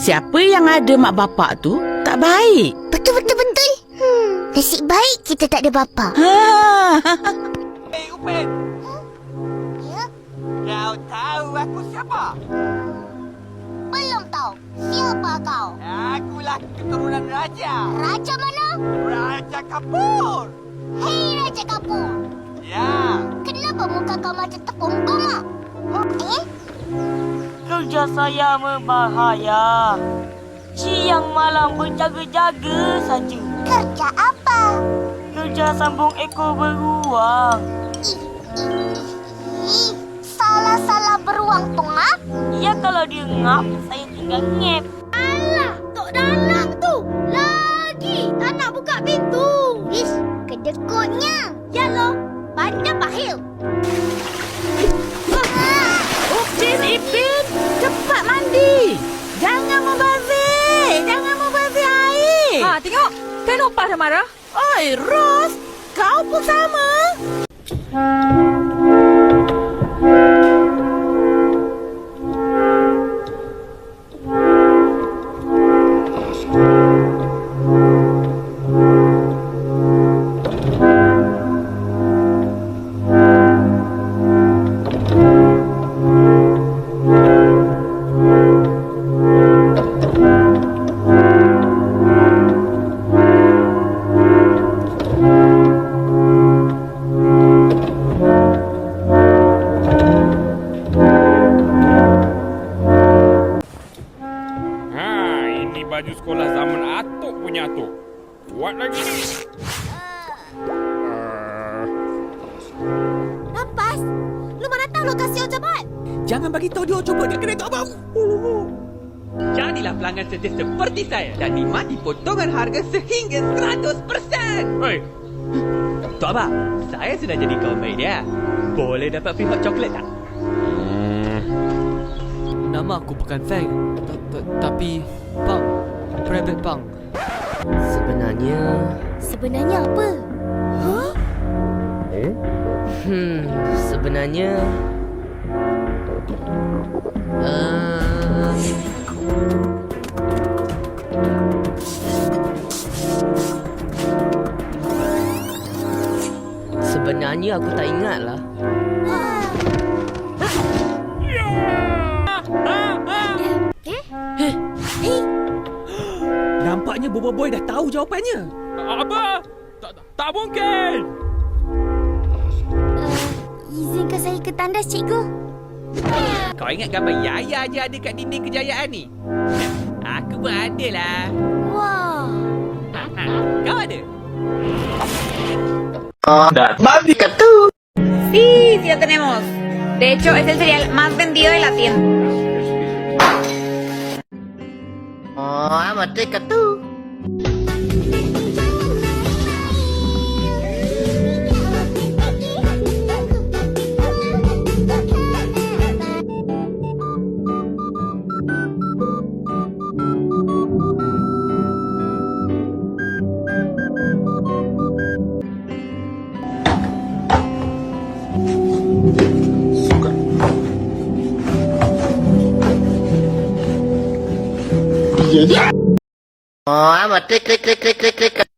Siapa yang ada mak bapak tu tak baik. Betul, betul, betul. Hmm, nasib baik kita tak ada bapa. Ha. Hei Upin, Ya? kau tahu aku siapa? Belum tahu. Siapa kau? Akulah keturunan raja. Raja mana? Raja Kapur. Hei Raja Kapur. Ya, Kenapa muka kau macam tepung goma? Eh? Kerja saya berbahaya. Siang malam berjaga-jaga saja. Kerja apa? Kerja sambung ekor beruang. Salah-salah beruang tu, ha? Ya kalau dia ngap, saya tinggal ngep. Alah, Tok Dalang tu. Lagi tak nak buka pintu. Ish, kedekutnya. Ya lo, pandai pahil. Kenapa dah marah? Oi, Ros. Kau pun sama. Nampas, lu mana tahu lokasi Ojabat? Jangan bagi tahu dia cuba dia kena tak bau. Jadilah pelanggan setia seperti saya dan nikmati potongan harga sehingga 100%. Hei, Tok Abang, saya sudah jadi baik dia. Boleh dapat free hot chocolate tak? Nama aku bukan Fang. Ta- ta- Tapi Pang. Private Pang. Sebenarnya Sebenarnya apa? Hmm, sebenarnya uh, Sebenarnya aku tak ingat Nampaknya Bobo Boy dah tahu jawapannya. apa? Tak, tak, tak mungkin. Izinkan saya ke tandas, cikgu. Kau ingat gambar Yaya je ada kat dinding kejayaan ni? Aku pun ada lah. Wah. Kau ada? Sí, sí, ya tenemos. De hecho, es el cereal más vendido de la tienda. Oh, amat dekat Oh, amat klik klik klik klik klik klik.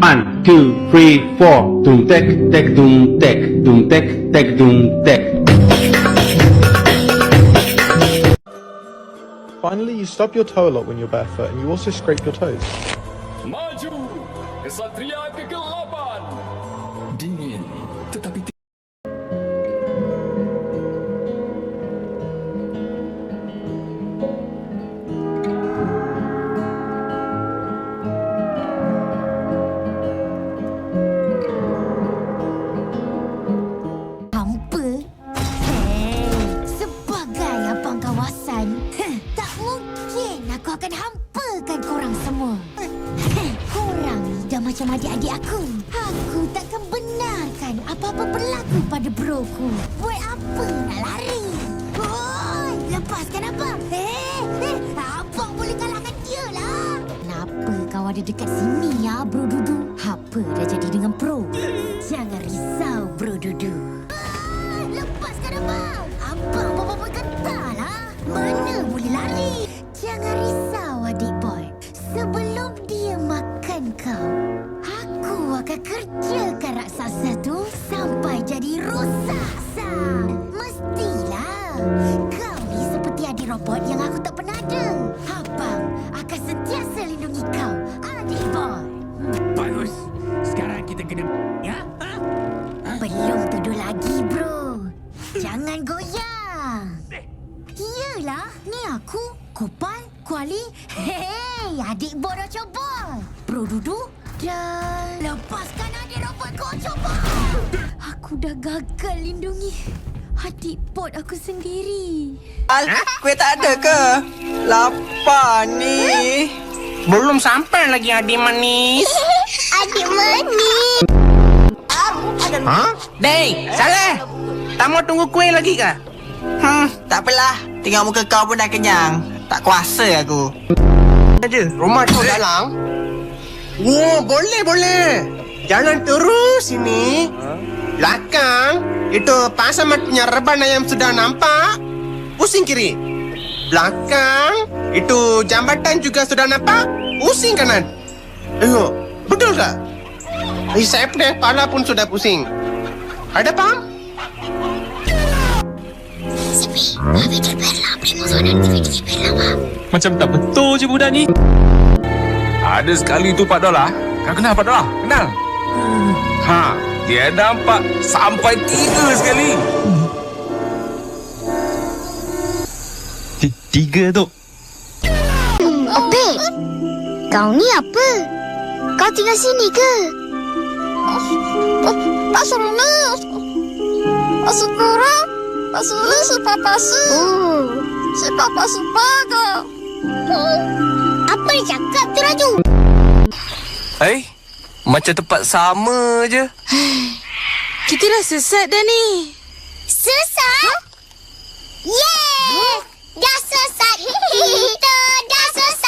One, two, three, four. Doom tek, tek, doom tek, doom tek, tek, doom tek. Finally, you stub your toe a lot when you're barefoot, and you also scrape your toes. Jangan macam adik-adik aku. Aku takkan benarkan apa-apa berlaku pada broku. Buat apa nak lari? Oi, lepaskan apa? Eh, eh, apa boleh kalahkan dia lah? Kenapa kau ada dekat sini ya, bro Dudu? Apa dah jadi dengan bro? Jangan risau, bro Dudu. Lepaskan apa? Apa apa-apa lah? Mana boleh lari? Jangan risau, adik boy. Sebelum dia makan kau, akan kerjakan raksasa tu sampai jadi rosaksa. Mestilah. Kau ni seperti adik robot yang aku tak pernah ada. Abang akan sentiasa lindungi kau, adik boy. Bagus. Sekarang kita kena... Ya? Ha? Ha? Belum tuduh lagi, bro. Jangan goyang. Eh. Iyalah, ni aku. kopal, kuali. Hei, adik bodoh coba. Bro duduk dan lepaskan adik robot kau coba. Aku dah gagal lindungi adik bot aku sendiri. Al, kue tak ada ke? Lapar ni. Belum sampai lagi adik manis. Adik manis. Ha? Dei, salah. Tak mau tunggu kuih lagi ke? Hmm, tak apalah. Tengok muka kau pun dah kenyang. Tak kuasa aku. Aja, rumah tu dalam. Oh, boleh, boleh. Jalan terus ini. Belakang, itu pasaman punya reban ayam sudah nampak. Pusing kiri. Belakang, itu jambatan juga sudah nampak. Pusing kanan. Ayo, betul tak? Eh, saya punya kepala pun sudah pusing. Ada paham? Macam tak betul je budak ni. Ada sekali tu Pak Dola. Kau kenal Pak Dola? Kenal? Ha, dia nampak sampai tiga sekali. Tiga tu. Opek, kau ni apa? Kau tinggal sini ke? Pasal ni. Pasal kurang. Si papa si. Oh. Si papa si baga. Apa cakap tu Raju? Hei, macam tempat sama je. Kita dah sesat dah ni. Sesat? Huh? Yeay! Huh? Dah sesat! Kita dah sesat!